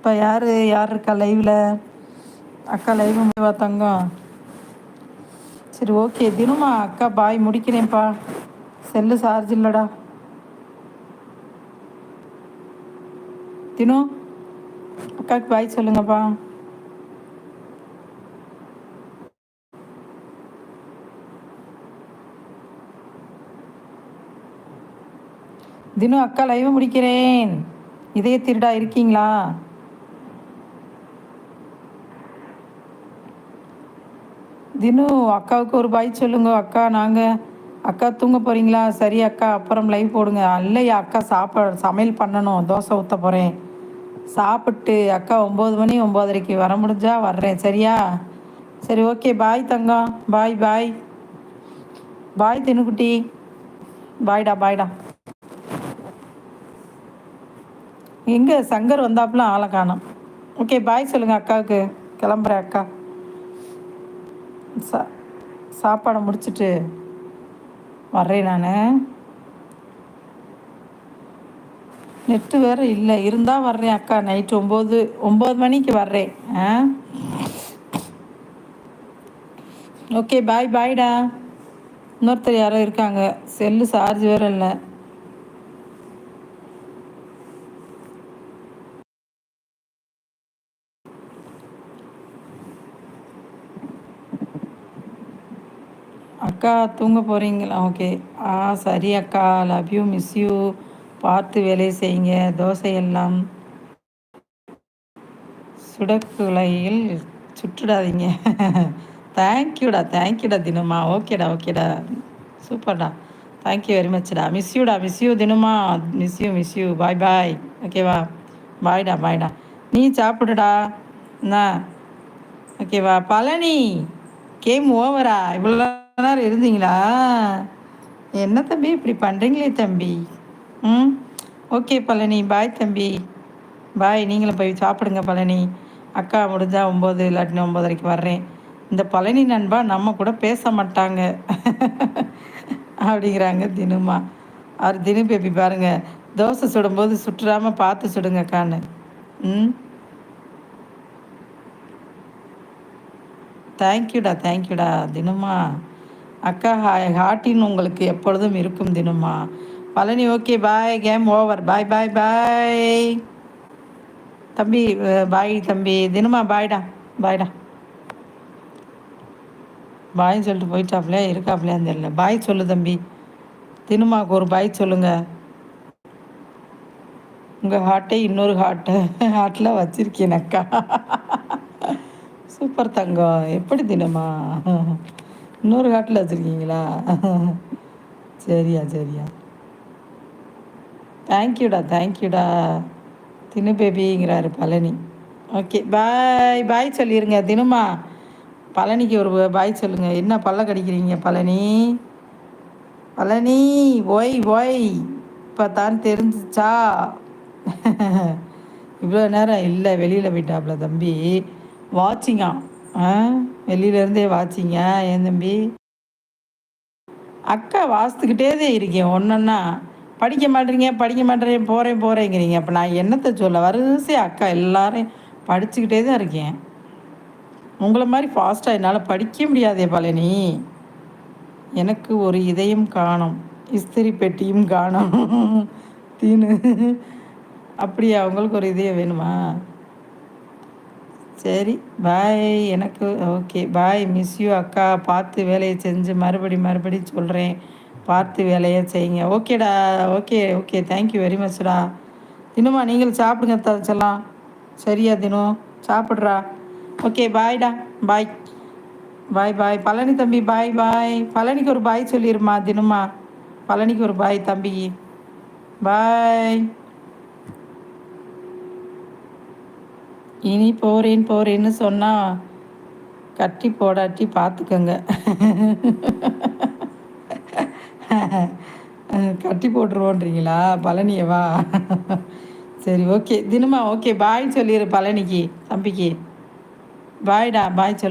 இப்போ யார் யார் இருக்கா லைவில் அக்கா லைவ் முடிவா தங்கம். சரி ஓகே தினமா அக்கா பாய் முடிக்கிறேன்ப்பா. செல்லு சார்ஜ் இல்லைடா. தினு அக்காவுக்கு பாய் சொல்லுங்கப்பா. தினு அக்கா லைவ் முடிக்கிறேன். இதய திருடா இருக்கீங்களா? தினம் அக்காவுக்கு ஒரு பாய் சொல்லுங்க. அக்கா நாங்கள் அக்கா தூங்க போகிறீங்களா சரி அக்கா அப்புறம் லைவ் போடுங்க. இல்லையா அக்கா சாப்பாடு சமையல் பண்ணணும். தோசை ஊற்ற போகிறேன் சாப்பிட்டு அக்கா ஒம்பது மணி ஒம்போதரைக்கு வர முடிஞ்சா வர்றேன். சரியா? சரி ஓகே பாய் தங்கம். பாய் பாய் பாய் தினுக்குட்டி. பாய்டா பாய்டா எங்கே சங்கர் வந்தாப்புலாம் ஆளை காணும். ஓகே பாய் சொல்லுங்கள் அக்காவுக்கு. கிளம்புறேன் அக்கா. சா சாப்பாடை முடிச்சுட்டு வர்றேன் நான். நெட்டு வேறு இல்லை. இருந்தால் வர்றேன் அக்கா. நைட்டு ஒம்பது ஒம்பது மணிக்கு வர்றேன். ஆ? ஓகே பாய் பாய்டா இன்னொருத்தர் யாரோ இருக்காங்க. செல்லு சார்ஜ் வேறு இல்லை. அக்கா தூங்க போகிறீங்களா ஓகே. ஆ சரி அக்கா. லவ் யூ மிஸ் யூ பார்த்து வேலையை செய்யுங்க. தோசை எல்லாம் சுடக்குலையில் சுட்டுடாதீங்க. தேங்க்யூடா தேங்க்யூடா தினமா. ஓகேடா ஓகேடா சூப்பர்டா தேங்க்யூ வெரி மச்டா மிஸ் யூடா miss you தினமா. Miss you miss you bye bye ஓகேவா பாய்டா பாய்டா நீ சாப்பிடுடா. என்ன? ஓகேவா பழனி கேம் ஓவரா இவ்வளோ நேரம் இருந்தீங்களா? என்ன தம்பி இப்படி பண்ணுறீங்களே தம்பி? ம்? ஓகே பழனி பாய் தம்பி. பாய் நீங்களும் போய் சாப்பிடுங்க பழனி. அக்கா முடிஞ்சா ஒம்பது இல்லாட்டினு ஒம்பதரைக்கு வர்றேன். இந்த பழனி நண்பா நம்ம கூட பேச மாட்டாங்க. அப்படிங்கிறாங்க தினுமா. அவர் தினு பேபி பாருங்கள் தோசை சுடும்போது சுட்டுறாமல் பார்த்து சுடுங்க அக்கான்னு. ம்? தேங்க்யூடா தேங்க்யூடா தினமா. அக்கா ஹாட்டின் உங்களுக்கு எப்பொழுதும் இருக்கும் தினமா? Palani okay bye. Game over. Bye bye bye. தம்பி பாய் தம்பி. தினமா பாய்டா. பாய்டா. பாய்னு சொல்லிட்டு போயிட்டாப்லையா இருக்காப்லையான்னு தெரியல பாய் சொல்லு தம்பி. தினுமாவுக்கு ஒரு பாய் சொல்லுங்க. உங்கள் ஹார்ட்டை இன்னொரு ஹார்ட்டை ஹார்ட்டில் வச்சிருக்கேன் அக்கா. சூப்பர் தங்கம். எப்படி தினமா? இன்னொரு காட்டில் வச்சுருக்கீங்களா? சரியா சரியா. தேங்க்யூடா தேங்க்யூடா தினு பேபிங்கிறாரு பழனி. ஓகே பாய் பாய் சொல்லிடுங்க தினமா பழனிக்கு ஒரு பாய் சொல்லுங்கள் என்ன பல்ல கடிக்கிறீங்க பழனி? பழனி ஓய் ஓய் இப்போ தான் தெரிஞ்சிச்சா? இவ்வளோ நேரம் இல்லை வெளியில் போயிட்டாப்ல தம்பி. வாட்சிங்கா ஆ? வெளியிலேருந்தே வாச்சிங்க ஏன் தம்பி? அக்கா வாசித்துக்கிட்டே தான் இருக்கேன் ஒன்றுன்னா படிக்க மாட்டேறீங்க படிக்க மாட்டேறீங்க போகிறேன் போகிறேங்கிறீங்க அப்போ நான் என்னத்தை சொல்ல வரிசை அக்கா எல்லாரையும் படிச்சுக்கிட்டே தான் இருக்கேன். உங்களை மாதிரி ஃபாஸ்ட்டாக என்னால் படிக்க முடியாதே பழனி. எனக்கு ஒரு இதயம் காணும் இஸ்திரி பெட்டியும் காணும். தீனு அப்படியா உங்களுக்கு ஒரு இதயம் வேணுமா? சரி பாய் எனக்கு ஓகே பாய் மிஸ் யூ அக்கா. பார்த்து வேலையை செஞ்சு மறுபடி மறுபடி சொல்கிறேன் பார்த்து வேலையை செய்யுங்க. ஓகேடா okay okay thank you very மச்டா தினமா நீங்கள் சாப்பிடுங்க தச்சலாம் சரியா தினம் சாப்பிட்றா. ஓகே பாய்டா பாய் பாய் பாய் பழனி தம்பி பாய் பாய் பழனிக்கு ஒரு பாய் சொல்லிடுமா தினமா? பழனிக்கு ஒரு பாய் தம்பி. பாய் இனி போகிறேன் போகிறேன்னு சொன்னால் கட்டி போடாட்டி பார்த்துக்கோங்க கட்டி போட்டுருவோன்றீங்களா? பழனியவா சரி ஓகே. தினமா ஓகே. பாய் சொல்லிடு பழனிக்கு தம்பிக்கு. பாய்டா பாய் சொல்லு.